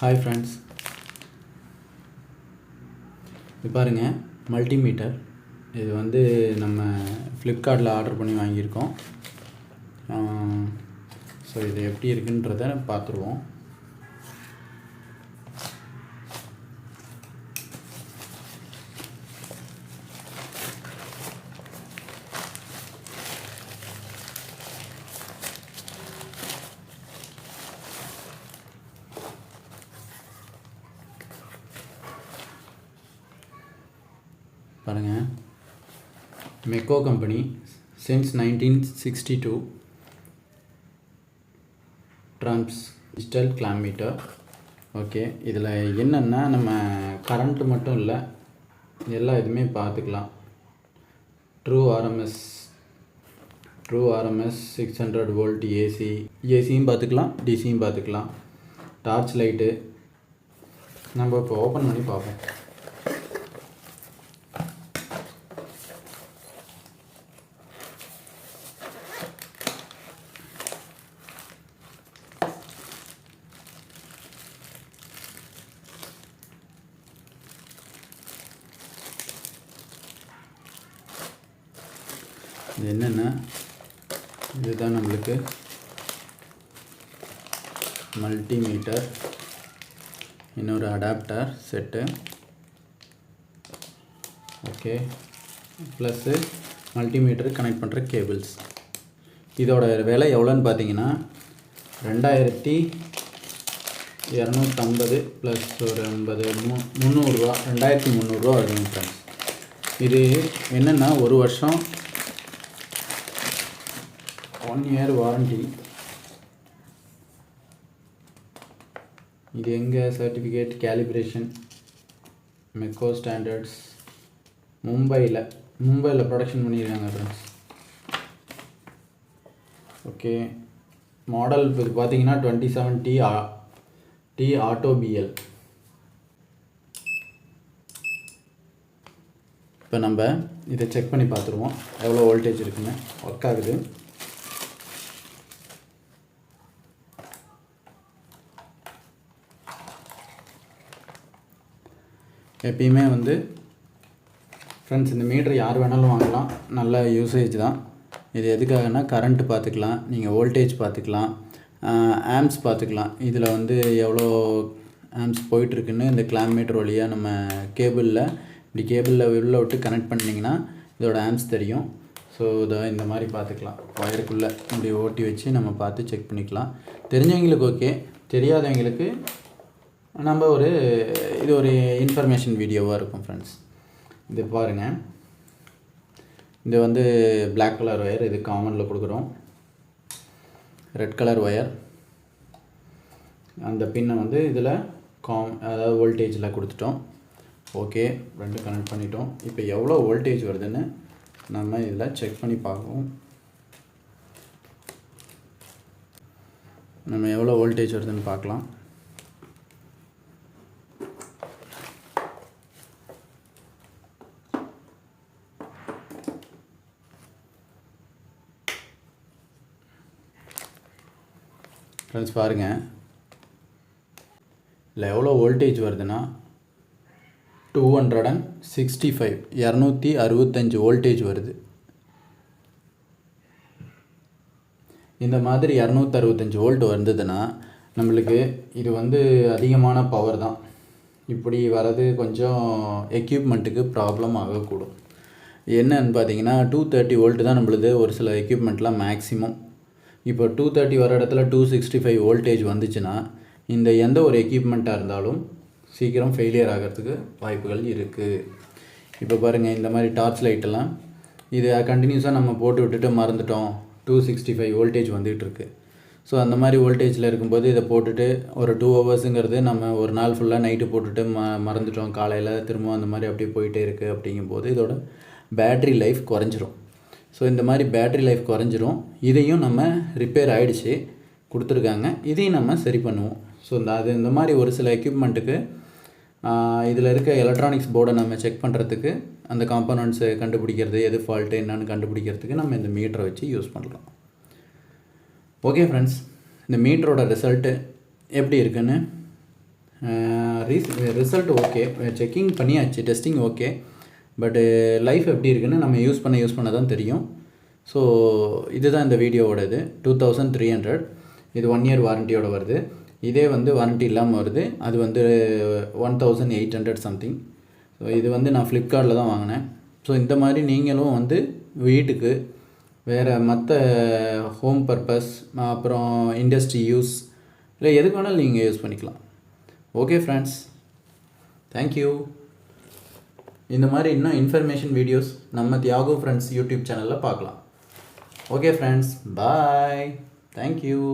Hi friends இது பாருங்கள் multimeter இது வந்து நம்ம ஃப்ளிப்கார்ட்டில் ஆர்டர் பண்ணி வாங்கியிருக்கோம். ஸோ இது எப்படி இருக்குன்றத பார்த்துருவோம். பாருங்கள் Meco company since nineteen sixty two Trump's digital clamp meter okay இதில் என்னென்னா நம்ம கரண்ட்டு மட்டும் இல்லை எல்லா இதுவுமே பார்த்துக்கலாம் true RMS true RMS six hundred volt AC ஏசியும் பார்த்துக்கலாம் டிசியும் பார்த்துக்கலாம் டார்ச் லைட்டு நம்ம இப்போ ஓப்பன் பண்ணி பார்ப்போம். இது என்னென்னா? இதுதான் நம்மளுக்கு மல்டிமீட்டர் இன்னொரு adapter set. Okay. Plus multimeter connect பண்ணுற கேபிள்ஸ். இதோட விலை எவ்வளோன்னு பார்த்தீங்கன்னா ரெண்டாயிரத்தி இரநூத்தம்பது ப்ளஸ் ஒரு ஐம்பது மு முந்நூறுரூவா ரெண்டாயிரத்தி முந்நூறுரூவா வருதுங்க ஃப்ரெண்ட்ஸ் இது என்னென்னா ஒரு வருஷம் ஒன் இயர் வாரண்டி இது எங்கே சர்டிஃபிகேட் கேலிப்ரேஷன் மெக்கோ ஸ்டாண்டர்ட்ஸ் மும்பையில் மும்பையில் ப்ரொடக்ஷன் பண்ணியிருக்காங்க ஃப்ரெண்ட்ஸ் ஓகே மாடல் இப்போ இது பார்த்தீங்கன்னா twenty seven T ah T auto BL இப்போ நம்ம இதை செக் பண்ணி பார்த்துருவோம் எவ்வளோ வோல்டேஜ் இருக்குன்னு. ஒர்க் ஆகுது. எப்பயுமே வந்து ஃப்ரெண்ட்ஸ் இந்த மீட்ரு யார் வேணாலும் வாங்கலாம். நல்ல யூசேஜ் தான். இது எதுக்காகனா கரண்ட்டு பார்த்துக்கலாம். நீங்கள் வோல்டேஜ் பார்த்துக்கலாம். ஆம்ஸ் பார்த்துக்கலாம். இதில் வந்து எவ்வளோ ஆம்ஸ் போயிட்டுருக்குன்னு இந்த கிளாம் மீட்டர் வழியாக நம்ம கேபிளில் இப்படி கேபிளில் உள்ள விட்டு கனெக்ட் பண்ணிங்கன்னா இதோட ஆம்ஸ் தெரியும். ஸோ இதை இந்த மாதிரி பார்த்துக்கலாம். ஒயருக்குள்ளே இப்படி ஓட்டி வச்சு நம்ம பார்த்து செக் பண்ணிக்கலாம். தெரிஞ்சவங்களுக்கு ஓகே தெரியாதவங்களுக்கு நம்ம ஒரு இது ஒரு இன்ஃபர்மேஷன் வீடியோவாக இருக்கும் ஃப்ரெண்ட்ஸ் இது பாருங்கள் இது வந்து பிளாக் கலர் ஒயர் இது காமனில் கொடுக்குறோம். ரெட் கலர் ஒயர் அந்த பின்னை வந்து இதில் காம் அதாவது வோல்டேஜில் கொடுத்துட்டோம். ஓகே ரெண்டு கனெக்ட் பண்ணிட்டோம். இப்போ எவ்வளோ வோல்டேஜ் வருதுன்னு நம்ம இதில் செக் பண்ணி பார்ப்போம். நம்ம எவ்வளோ வோல்டேஜ் வருதுன்னு பார்க்கலாம். ஃப்ரெண்ட்ஸ் பாருங்கள் இதில் எவ்வளோ வோல்டேஜ் வருதுன்னா? Two hundred and sixty five இரநூத்தி அறுபத்தஞ்சு வோல்டேஜ் வருது. இந்த மாதிரி இரநூத்தி அறுபத்தஞ்சு வோல்ட் வந்ததுன்னா நம்மளுக்கு இது வந்து அதிகமான பவர் தான். இப்படி வர்றது கொஞ்சம் எக்யூப்மெண்ட்டுக்கு ப்ராப்ளம் ஆகக்கூடும். என்னன்னு பார்த்தீங்கன்னா டூ தேர்ட்டி வோல்ட்டு தான் நம்மளுது ஒரு சில எக்யூப்மெண்ட்லாம் மேக்ஸிமம் இப்போ டூ தேர்ட்டி வர இடத்துல டூ சிக்ஸ்டி ஃபைவ் வோல்டேஜ் வந்துச்சுன்னா இந்த எந்த ஒரு எக்யூப்மெண்ட்டாக இருந்தாலும் சீக்கிரம் ஃபெயிலியர் ஆகிறதுக்கு வாய்ப்புகள் இருக்குது இப்போ பாருங்கள் இந்த மாதிரி டார்ச் லைட்டெல்லாம் இது கண்டினியூஸாக நம்ம போட்டு விட்டுட்டு மறந்துட்டோம். டூ சிக்ஸ்டி ஃபைவ் வோல்டேஜ் வந்துகிட்டு இருக்கு. ஸோ அந்த மாதிரி வோல்டேஜில் இருக்கும்போது இதை போட்டுட்டு ஒரு டூ ஹவர்ஸுங்கிறது நம்ம ஒரு நாள் ஃபுல்லாக நைட்டு போட்டுட்டு ம மறந்துட்டோம். காலையில் திரும்ப அந்த மாதிரி அப்படியே போயிட்டே இருக்குது அப்படிங்கும்போது இதோட பேட்ரி லைஃப் குறைஞ்சிரும். ஸோ இந்த மாதிரி பேட்ரி லைஃப் குறைஞ்சிரும். இதையும் நம்ம ரிப்பேர் ஆகிடுச்சு கொடுத்துருக்காங்க. இதையும் நம்ம சரி பண்ணுவோம். ஸோ இந்த அது இந்த மாதிரி ஒரு சில எக்யூப்மெண்ட்டுக்கு இதில் இருக்க எலக்ட்ரானிக்ஸ் போர்டை நம்ம செக் பண்ணுறதுக்கு அந்த காம்பனண்ட்ஸை கண்டுபிடிக்கிறது எது ஃபால்ட்டு என்னன்னு கண்டுபிடிக்கிறதுக்கு நம்ம இந்த மீட்டரை வச்சு யூஸ் பண்ணுறோம் ஓகே ஃப்ரெண்ட்ஸ் இந்த மீட்டரோட ரிசல்ட்டு எப்படி இருக்குன்னு ரிசல்ட் ஓகே செக்கிங் பண்ணியாச்சு. டெஸ்டிங் ஓகே பட்டு லைஃப் எப்படி இருக்குன்னு நம்ம யூஸ் பண்ண யூஸ் பண்ண தான் தெரியும். ஸோ இதுதான் இந்த வீடியோவோட இது டூ தௌசண்ட் த்ரீ ஹண்ட்ரட். இது ஒன் இயர் வாரண்டியோட வருது. இதே வந்து வாரண்ட்டி இல்லாமல் வருது. அது வந்து one thousand eight hundred something so இது வந்து நான் ஃப்ளிப்கார்ட்டில் தான் வாங்கினேன். ஸோ இந்த மாதிரி நீங்களும் வந்து வீட்டுக்கு வேறு மற்ற ஹோம் பர்பஸ் அப்புறம் இண்டஸ்ட்ரி யூஸ் இல்லை எதுக்கு வேணாலும் நீங்கள் யூஸ் பண்ணிக்கலாம். ஓகே ஃப்ரெண்ட்ஸ் தேங்க்யூ இந்த மாதிரி இன்னும் இன்ஃபர்மேஷன் வீடியோஸ் நம்ம தியாகோ ஃப்ரெண்ட்ஸ் யூடியூப் சேனலில் பார்க்கலாம். Okay friends bye thank you